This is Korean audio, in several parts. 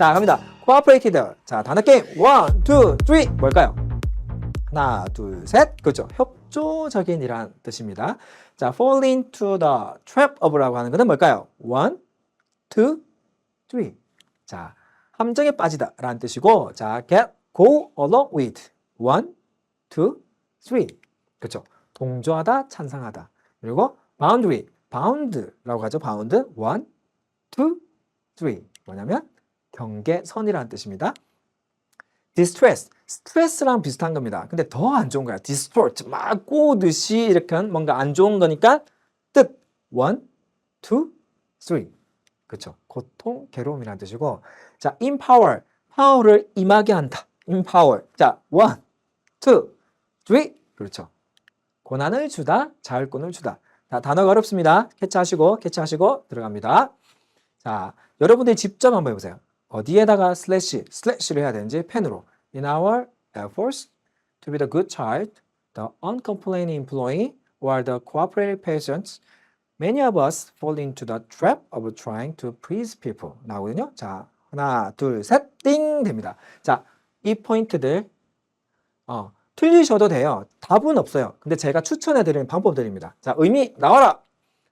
자, 갑니다. cooperated. 자, 단어 게임. one, two, three. 뭘까요? 하나, 둘, 셋. 그렇죠. 협조적인이란 뜻입니다. 자, fall into the trap of라고 하는 것은 뭘까요? one, two, three. 자, 함정에 빠지다 라는 뜻이고, 자, get, go along with. one, two, three. 그렇죠. 동조하다, 찬성하다. 그리고 boundary, bound라고 하죠. bound. one, two, three. 뭐냐면 경계 선이라는 뜻입니다. distress, 스트레스랑 비슷한 겁니다. 근데 더 안 좋은 거야. distort, 막 꼬듯이 이렇게 한 뭔가 안 좋은 거니까 뜻 one, two, three. 그렇죠. 고통, 괴로움이라는 뜻이고 자, empower, 파워를 임하게 한다. empower. 자, one, two, three. 그렇죠. 고난을 주다, 자율권을 주다. 자, 단어가 어렵습니다. 캐치하시고, 캐치하시고 들어갑니다. 자, 여러분들이 직접 한번 해보세요. 어디에다가 슬래시, 슬래시를 해야 되는지 펜으로. In our efforts to be the good child, the uncomplaining employee, or the cooperative patient, many of us fall into the trap of trying to please people. 나오거든요. 자, 하나, 둘, 셋, 띵! 됩니다. 자, 이 포인트들, 어, 틀리셔도 돼요. 답은 없어요. 근데 제가 추천해드리는 방법들입니다. 자, 의미 나와라!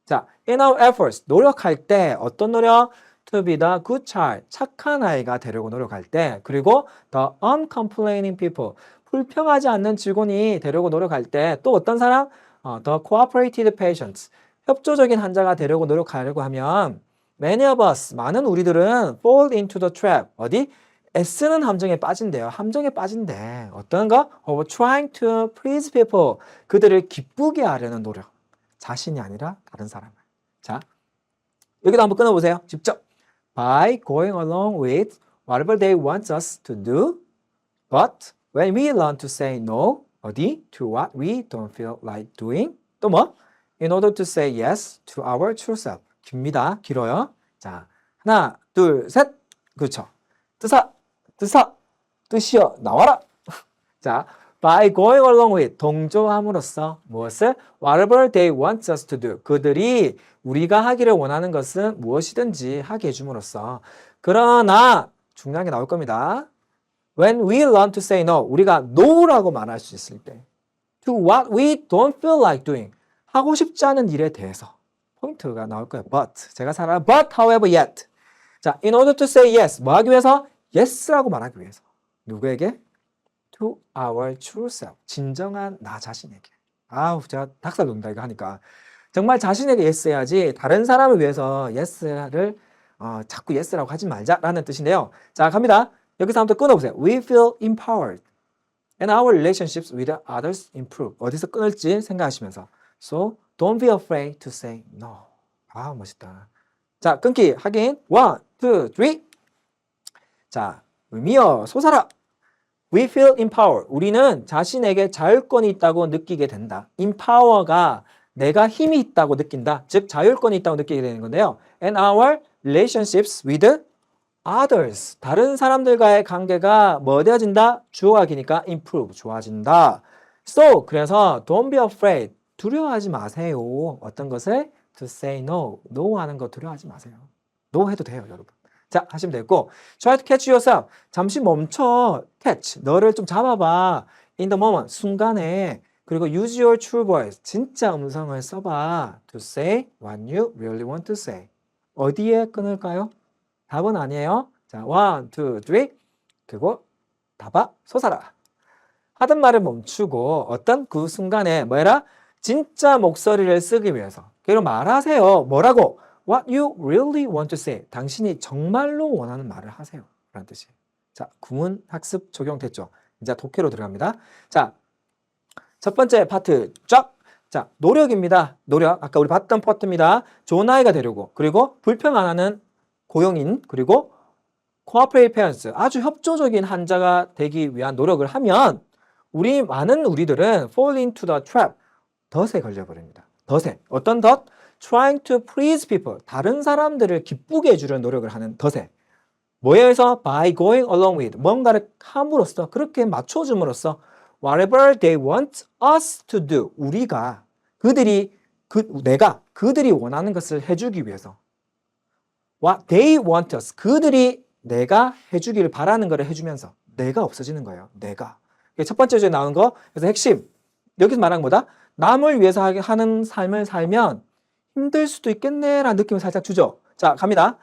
자, in our efforts, 노력할 때, 어떤 노력? To be the good child, 착한 아이가 되려고 노력할 때, 그리고 the uncomplaining people, 불평하지 않는 직원이 되려고 노력할 때, 또 어떤 사람? 어, the cooperative patients, 협조적인 환자가 되려고 노력하려고 하면, many of us, 많은 우리들은 fall into the trap, 어디? 애쓰는 함정에 빠진대요. 함정에 빠진대. 어떤 거? of trying to please people, 그들을 기쁘게 하려는 노력. 자신이 아니라 다른 사람을. 자, 여기도 한번 끊어보세요. 직접. By going along with whatever they want us to do, but when we learn to say no, 어디? To what we don't feel like doing. 또 뭐? In order to say yes to our true self. 깁니다. 길어요. 자, 하나, 둘, 셋. 그렇죠. 뜻아, 뜻아, 뜻이여, 나와라. 자, by going along with 동조함으로써 무엇을 whatever they want us to do 그들이 우리가 하기를 원하는 것은 무엇이든지 하게 해줌으로써 그러나 중요한 게 나올 겁니다. When we learn to say no 우리가 no라고 말할 수 있을 때 to what we don't feel like doing 하고 싶지 않은 일에 대해서 포인트가 나올 거예요. But 제가 살아 but however yet 자 in order to say yes 뭐 하기 위해서 yes라고 말하기 위해서 누구에게 to our true self. 진정한 나 자신에게. 아우, 제가 닭살 돋는다, 이거 하니까. 정말 자신에게 yes 해야지 다른 사람을 위해서 yes를 어, 자꾸 yes라고 하지 말자라는 뜻인데요. 자, 갑니다. 여기서 한번 더 끊어보세요. We feel empowered and our relationships with others improve. 어디서 끊을지 생각하시면서. So, don't be afraid to say no. 아, 멋있다. 자, 끊기 확인. One, two, three. 자, 의미여 솟아라. We feel empowered. 우리는 자신에게 자율권이 있다고 느끼게 된다. empower가 내가 힘이 있다고 느낀다. 즉 자율권이 있다고 느끼게 되는 건데요. And our relationships with others. 다른 사람들과의 관계가 뭐 되어진다? 주어가기니까 improve. 좋아진다. So 그래서 don't be afraid. 두려워하지 마세요. 어떤 것을 to say no. no 하는 거 두려워하지 마세요. no 해도 돼요, 여러분. 자, 하시면 되고 try to catch yourself. 잠시 멈춰. catch. 너를 좀 잡아봐. in the moment. 순간에. 그리고 use your true voice. 진짜 음성을 써봐. to say what you really want to say. 어디에 끊을까요? 답은 아니에요. 자, one, two, three. 그리고 답아 솟아라. 하던 말을 멈추고 어떤 그 순간에 뭐해라? 진짜 목소리를 쓰기 위해서. 그리고 말하세요. 뭐라고? What you really want to say. 당신이 정말로 원하는 말을 하세요. 라는 뜻이에요. 자, 구문 학습 적용됐죠. 이제 독해로 들어갑니다. 자, 첫 번째 파트 쫙. 자, 노력입니다. 노력. 아까 우리 봤던 파트입니다. 좋은 아이가 되려고. 그리고 불평 안 하는 고용인. 그리고 cooperative parents. 아주 협조적인 환자가 되기 위한 노력을 하면 우리 많은 우리들은 fall into the trap. 덫에 걸려버립니다. 덫에. 어떤 덫? Trying to please people. 다른 사람들을 기쁘게 해주려는 노력을 하는 덫에. 뭐에서 by going along with 뭔가를 함으로써 그렇게 맞춰줌으로써 whatever they want us to do 우리가 그들이 그 내가 그들이 원하는 것을 해주기 위해서 what they want us 그들이 내가 해주기를 바라는 거를 해주면서 내가 없어지는 거예요. 내가. 첫 번째 주에 나오는 거. 그래서 핵심. 여기서 말하는 거다. 남을 위해서 하는 삶을 살면 힘들 수도 있겠네라는 느낌을 살짝 주죠. 자, 갑니다.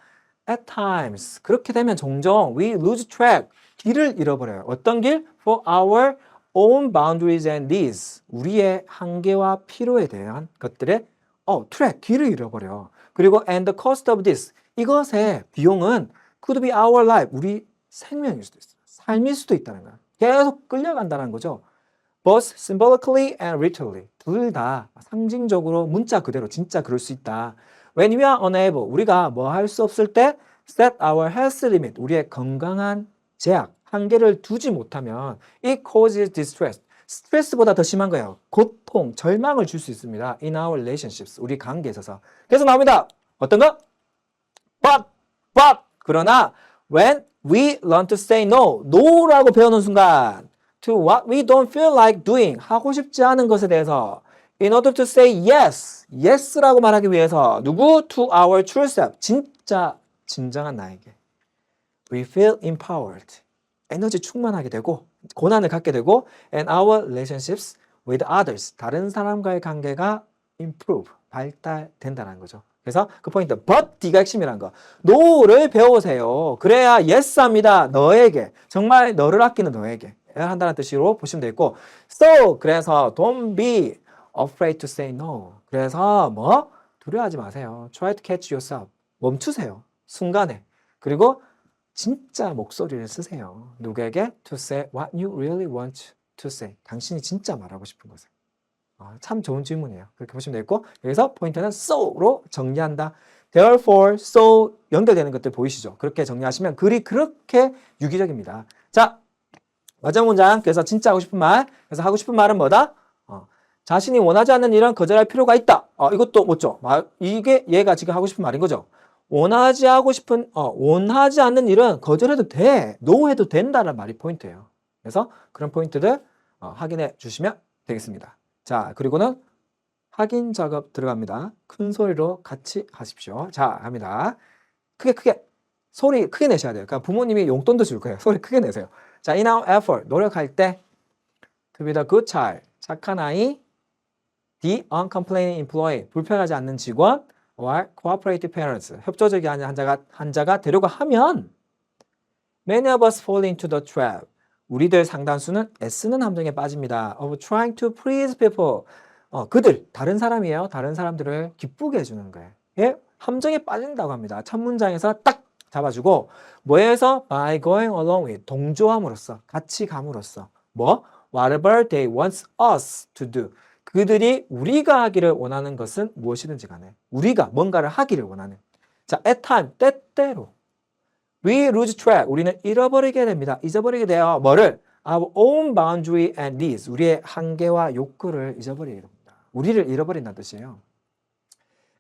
At times. 그렇게 되면 종종 we lose track. 길을 잃어버려요. 어떤 길? For our own boundaries and needs. 우리의 한계와 필요에 대한 것들의 어, 트랙, 길을 잃어버려. 그리고 and the cost of this. 이것의 비용은 could be our life. 우리 생명일 수도 있어요. 삶일 수도 있다는 거야. 계속 끌려간다는 거죠. Both symbolically and literally. 둘 다 상징적으로 문자 그대로 진짜 그럴 수 있다. When we are unable, 우리가 뭐 할 수 없을 때 set our health limit, 우리의 건강한 제약, 한계를 두지 못하면 it causes distress. 스트레스보다 더 심한 거예요. 고통, 절망을 줄 수 있습니다. In our relationships, 우리 관계에 있어서. 그래서 나옵니다. 어떤 거? But, but. 그러나 when we learn to say no, no라고 배우는 순간 to what we don't feel like doing, 하고 싶지 않은 것에 대해서 in order to say yes, yes라고 말하기 위해서 누구? to our true self, 진짜 진정한 나에게 we feel empowered, 에너지 충만하게 되고 고난을 갖게 되고 and our relationships with others, 다른 사람과의 관계가 improve, 발달된다는 거죠. 그래서 그 포인트, but D가 핵심이란 거. no를 배우세요. 그래야 yes 합니다. 너에게. 정말 너를 아끼는 너에게. 한다는 뜻으로 보시면 되겠고. So, 그래서 don't be afraid to say no. 그래서 뭐? 두려워하지 마세요. Try to catch yourself. 멈추세요. 순간에. 그리고 진짜 목소리를 쓰세요. 누구에게? To say what you really want to say. 당신이 진짜 말하고 싶은 것을. 아, 참 좋은 질문이에요. 그렇게 보시면 되겠고 여기서 포인트는 so로 정리한다. Therefore, so 연결되는 것들 보이시죠? 그렇게 정리하시면 글이 그렇게 유기적입니다. 자, 마지막 문장. 그래서 진짜 하고 싶은 말. 그래서 하고 싶은 말은 뭐다? 어, 자신이 원하지 않는 일은 거절할 필요가 있다. 어, 이것도 뭐죠? 말- 이게 얘가 지금 하고 싶은 말인 거죠. 원하지 하고 싶은 어, 원하지 않는 일은 거절해도 돼. 노 해도 된다는 말이 포인트예요. 그래서 그런 포인트들 어, 확인해 주시면 되겠습니다. 자, 그리고는 확인 작업 들어갑니다. 큰 소리로 같이 하십시오. 자, 갑니다. 크게 크게 소리 크게 내셔야 돼요. 그러니까 부모님이 용돈도 줄 거예요. 소리 크게 내세요. 자, in our effort 노력할 때 to be the good child 착한 아이, the uncomplaining employee 불편하지 않는 직원, or cooperative parents 협조적이 아닌 한자가 한자가 되려고 하면 many of us fall into the trap 우리들 상당수는 애쓰는 함정에 빠집니다. of trying to please people 어, 그들 다른 사람이에요. 다른 사람들을 기쁘게 해주는 거예요. 예? 함정에 빠진다고 합니다. 첫 문장에서 딱 잡아주고 뭐에서? By going along with 동조함으로써 같이 감으로써. 뭐? Whatever they want us to do. 그들이 우리가 하기를 원하는 것은 무엇이든지 간에 우리가 뭔가를 하기를 원하는. 자 at time 때때로. We lose track. 우리는 잃어버리게 됩니다. 잊어버리게 돼요. 뭐를? Our own boundary and needs. 우리의 한계와 욕구를 잊어버리게 됩니다. 우리를 잃어버린다는 뜻이에요.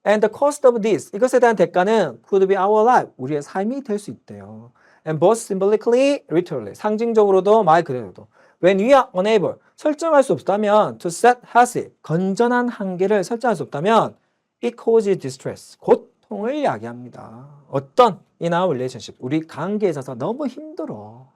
And the cost of this 이것에 대한 대가는 could be our life 우리의 삶이 될 수 있대요. And both symbolically, literally 상징적으로도 말 그대로도 when we are unable 설정할 수 없다면 to set healthy 건전한 한계를 설정할 수 없다면 it causes distress 고통을 야기합니다. 어떤 in our relationship 우리 관계에 있어서 너무 힘들어.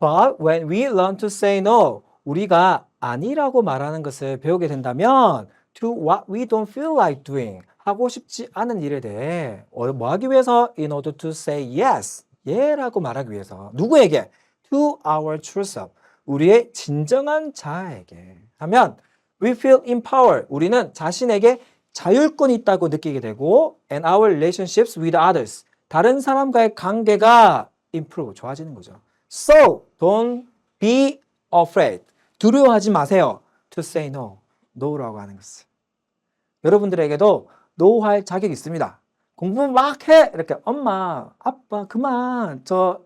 But when we learn to say no 우리가 아니라고 말하는 것을 배우게 된다면 to what we don't feel like doing 하고 싶지 않은 일에 대해 어, 뭐 하기 위해서 in order to say yes 예라고 말하기 위해서 누구에게 to our true self 우리의 진정한 자에게 하면 we feel empowered 우리는 자신에게 자율권이 있다고 느끼게 되고 and our relationships with others 다른 사람과의 관계가 improve 좋아지는 거죠. So don't be afraid 두려워하지 마세요. to say no no라고 하는 것을 여러분들에게도 no 할 자격이 있습니다. 공부 막 해! 이렇게 엄마, 아빠 그만 저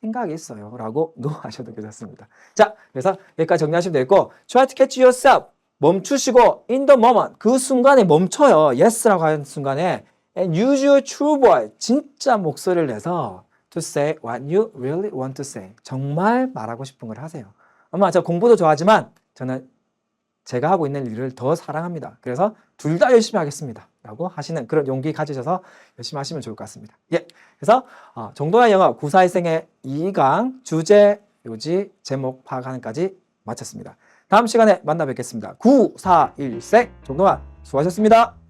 생각이 있어요. 라고 no 하셔도 괜찮습니다. 자, 그래서 여기까지 정리하시면 되겠고 try to catch yourself 멈추시고 in the moment 그 순간에 멈춰요. yes라고 하는 순간에 and use your true voice 진짜 목소리를 내서 to say what you really want to say 정말 말하고 싶은 걸 하세요. 엄마 저 공부도 좋아하지만 저는 제가 하고 있는 일을 더 사랑합니다. 그래서 둘 다 열심히 하겠습니다. 라고 하시는 그런 용기 가지셔서 열심히 하시면 좋을 것 같습니다. 예. 그래서 어, 정도나 영어 94일생의 2강 주제, 요지, 제목 파악하는까지 마쳤습니다. 다음 시간에 만나 뵙겠습니다. 94일생 정도만 수고하셨습니다.